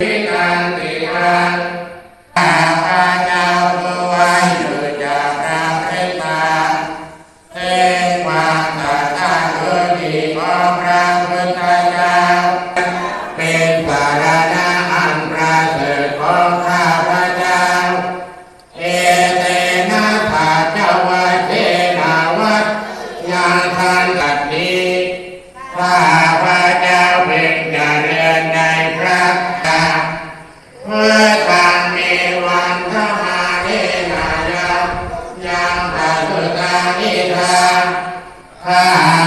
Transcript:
ทินันติรันอาปาดาวตัวยู่จากราพตาเทความตาตาคือดีของพระพุเจ้าเป็นปารณาอันประเสริฐของข้าพระเจ้าเอตนะผาเจ้าวะเทนาวัตยังทันตัดนี้ข้าพระเจ้เป็นเจริญในพระ Ah.